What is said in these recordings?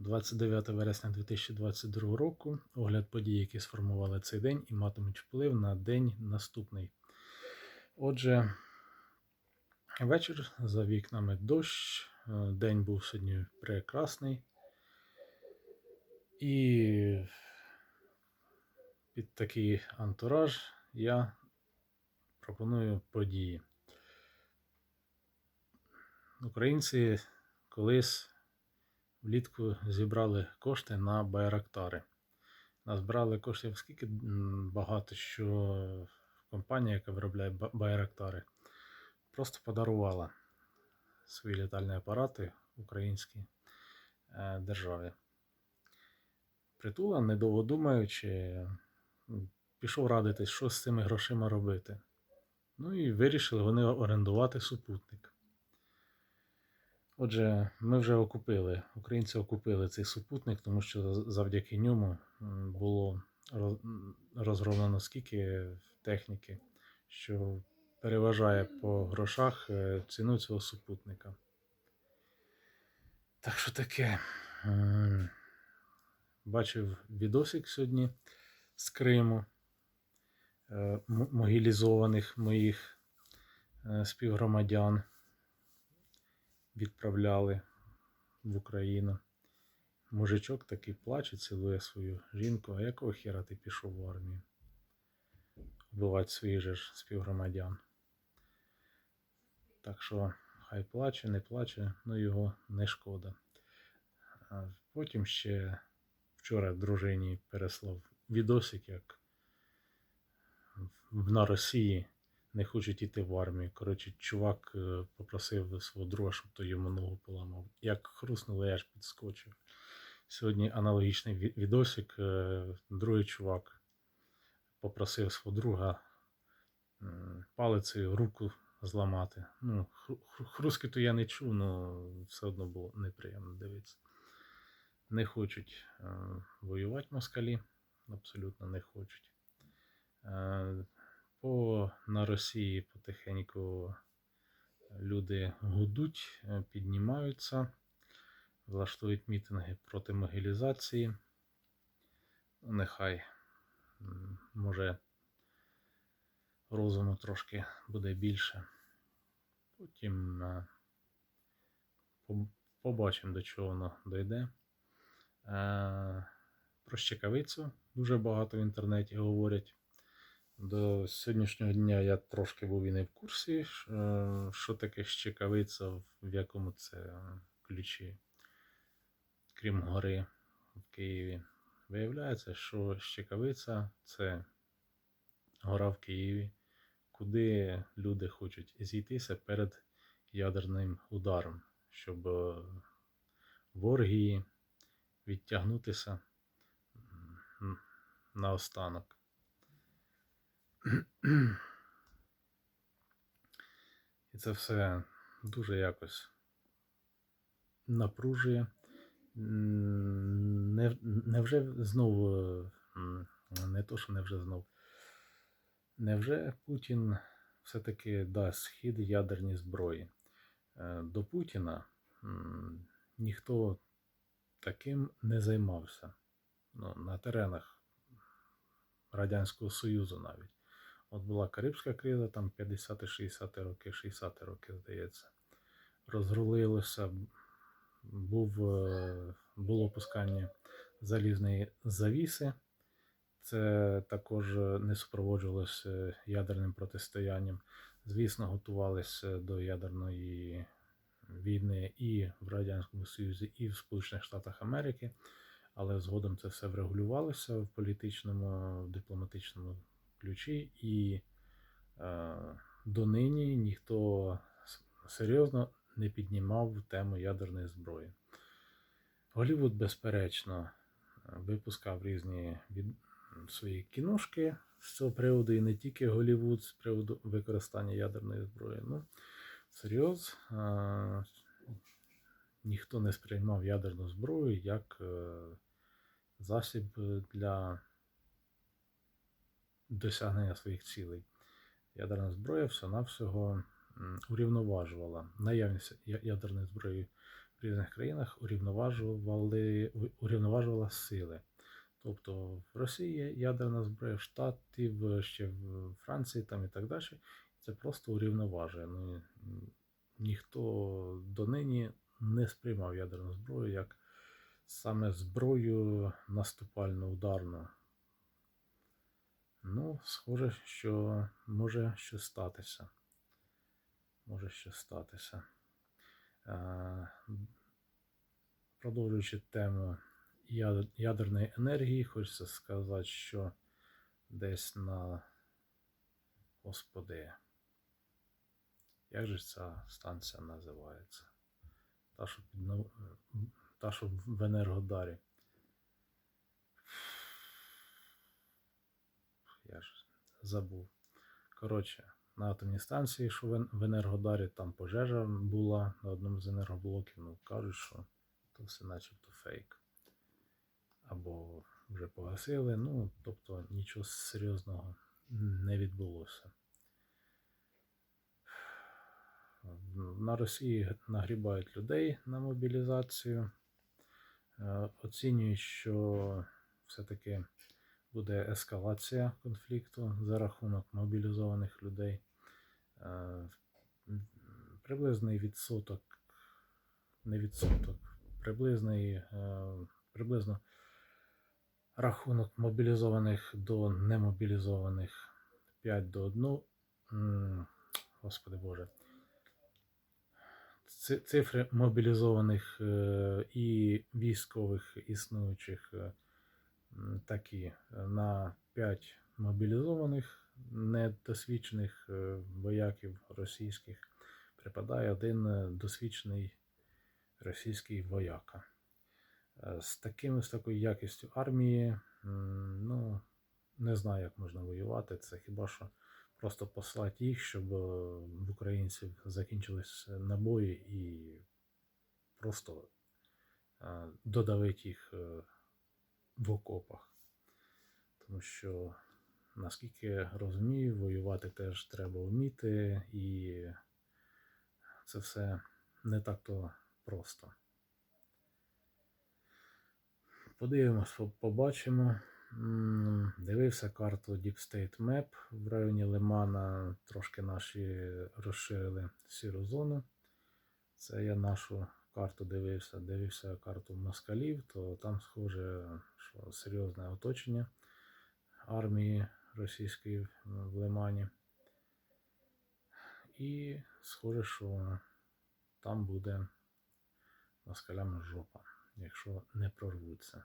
29 вересня 2022 року. Огляд подій, які сформували цей день і матимуть вплив на день наступний. Отже, вечір за вікнами дощ. е, День був сьогодні прекрасний. І під такий антураж я пропоную події. Українці колись влітку зібрали кошти на байрактари. Назбирали коштів скільки багато, що компанія, яка виробляє ба- байрактари, просто подарувала свої літальні апарати українській е, державі. Притула, недовго думаючи, пішов радитись, що з цими грошима робити. Ну і вирішили вони орендувати супутник. Отже, ми вже окупили, українці окупили цей супутник, тому що завдяки ньому було роз- розроблено скільки техніки, що переважає по грошах е, ціну цього супутника. Так що таке. Бачив відосик сьогодні з Криму е, м- могилізованих моїх е, співгромадян відправляли в Україну. Мужичок такий плаче, цілує свою жінку. А якого хера ти пішов в армію? Вбивати своїх же ж співгромадян. Так що хай плаче, не плаче, ну його не шкода. Потім ще вчора дружині переслав відосик, як на Росії не хочуть йти в армію. Коротше, чувак е, попросив свого друга, щоб той йому ногу поламав. Як хруснуло, я аж підскочив. Сьогодні аналогічний ві- відосик. е, Другий чувак попросив свого друга палицею руку зламати. Ну, хру- хру- то я не чув, але все одно було неприємно дивитися. Не хочуть е, воювати москалі, абсолютно не хочуть. Е, по, на Росії потихеньку люди гудуть, е, піднімаються, влаштують мітинги проти могилізації. Ну, Нехай, може, розуму трошки буде більше. Потім е, побачимо, до чого воно дойде. Е, Про щекавицю дуже багато в інтернеті говорять. До сьогоднішнього дня я трошки був і не в курсі, е, що таке щекавиця, в якому це ключі, крім гори в Києві. Виявляється, що щекавиця це гора в Києві, куди люди хочуть зійтися перед ядерним ударом, щоб е, ворог відтягнутися м, наостанок. І це все дуже якось напружує. Не, невже знову, не то, що невже знов. Невже Путін все-таки дасть схід ядерній зброї? Е, До Путіна ніхто таким не займався. Ну, на теренах Радянського Союзу навіть. От була Карибська криза, там 50-60 роки, 60 роки, здається. Розрулилося, був, е, було пускання залізної завіси. Це також не супроводжувалося ядерним протистоянням. Звісно, готувалися до ядерної війни і в Радянському Союзі, і в Сполучених Штатах Америки, але згодом це все врегулювалося в політичному, дипломатичному ключі, і е, донині ніхто серйозно не піднімав тему ядерної зброї. Голлівуд, безперечно, випускав різні від... свої кіношки з цього приводу, і не тільки Голлівуд з приводу використання ядерної зброї. Ну, серйоз, е, ніхто не сприймав ядерну зброю як е, засіб для досягнення своїх цілей. Ядерна зброя все-навсього м, урівноважувала наявність ядерної зброї в різних країнах урівноважували, урівноважувала сили. Тобто в Росії ядерна зброя, в Штатів, ще в Франції там і так далі. Це просто урівноважує. Ну, ніхто донині не сприймав ядерну зброю як саме зброю наступальну ударну. Ну, схоже, що може щось статися. Може щось статися. Е, Продовжуючи тему ядерної енергії, хочеться сказати, що десь на Господи. Як же ця станція називається? Та, що під та, що в Енергодарі. Я ж забув. Коротше, на атомній станції, що в Енергодарі, там пожежа була на одному з енергоблоків. Ну, кажуть, що то все начебто фейк. Або вже погасили. Ну, тобто нічого серйозного не відбулося. На Росії нагрібають людей на мобілізацію. Е, Оцінюють, що все-таки буде ескалація конфлікту за рахунок мобілізованих людей. Е, Приблизний відсоток, не відсоток, приблизний, е, приблизно рахунок мобілізованих до немобілізованих 5 до 1. Господи Боже. Ци- Цифри мобілізованих е, і військових існуючих такі е, на 5 мобілізованих недосвідчених е, вояків російських припадає один е, досвідчений російський вояка. З таким, з такою якістю армії, ну, не знаю, як можна воювати. Це хіба що просто послати їх, щоб в українців закінчились набої і просто додавити їх в окопах. Тому що, наскільки розумію, воювати теж треба вміти, і це все не так-то просто. Подивимось, побачимо. Дивився карту Deep State Map в районі Лимана. Трошки наші розширили сіру зону. Це я нашу карту дивився. Дивився карту москалів, то там схоже, що серйозне оточення армії російської в Лимані. І схоже, що там буде москалям жопа, якщо не прорвуться.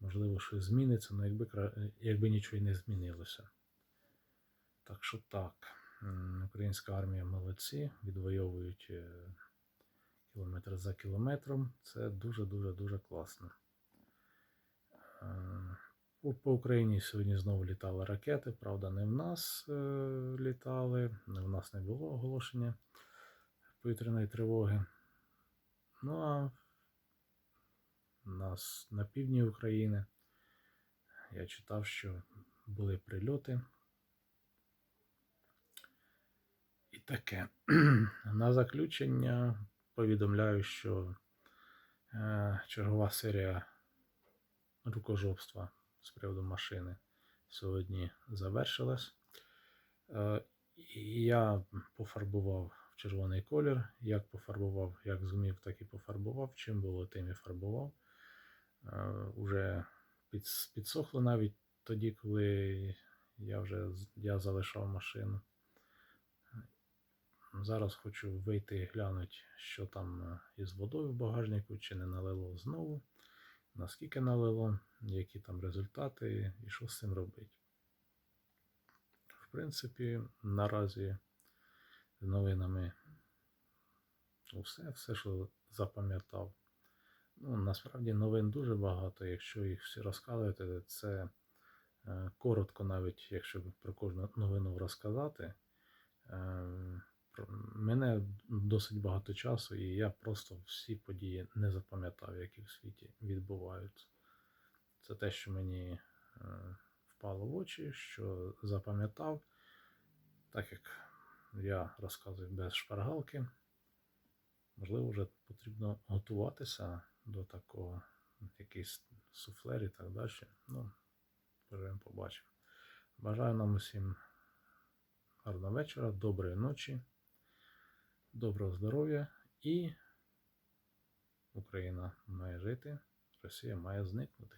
Можливо, щось зміниться, але якби, якби нічого і не змінилося. Так що так, українська армія молодці, відвоюють е, кілометр за кілометром. Це дуже-дуже дуже класно. Е, По, Україні сьогодні знову літали ракети. Правда, не в нас е, літали, не в нас не було оголошення повітряної тривоги. Ну а у нас на півдні України я читав, що були прильоти. І таке. На заключення повідомляю, що е, чергова серія рукожопства з приводу машини сьогодні завершилась. Е, я пофарбував в червоний колір. Як пофарбував, як зумів, так і пофарбував. Чим було, тим і фарбував. Е, Уже підсохло навіть тоді, коли я вже я залишав машину. Зараз хочу вийти і глянути, що там е, із водою в багажнику, чи не налило знову, наскільки налило, які там результати і що з цим робити. В принципі, наразі з новинами все, все, що запам'ятав. Ну, насправді новин дуже багато. Якщо їх всі розказувати, це е, коротко, навіть якщо про кожну новину розказати. Мене досить багато часу, і я просто всі події не запам'ятав, які в світі відбуваються. Це те, що мені е, впало в очі, що запам'ятав, так як я розказую без шпаргалки. Можливо, вже потрібно готуватися до такого, якийсь суфлер і так далі. Ну, поживемо, побачимо. Бажаю нам усім гарного вечора, доброї ночі, доброго здоров'я і Україна має жити, Росія має зникнути.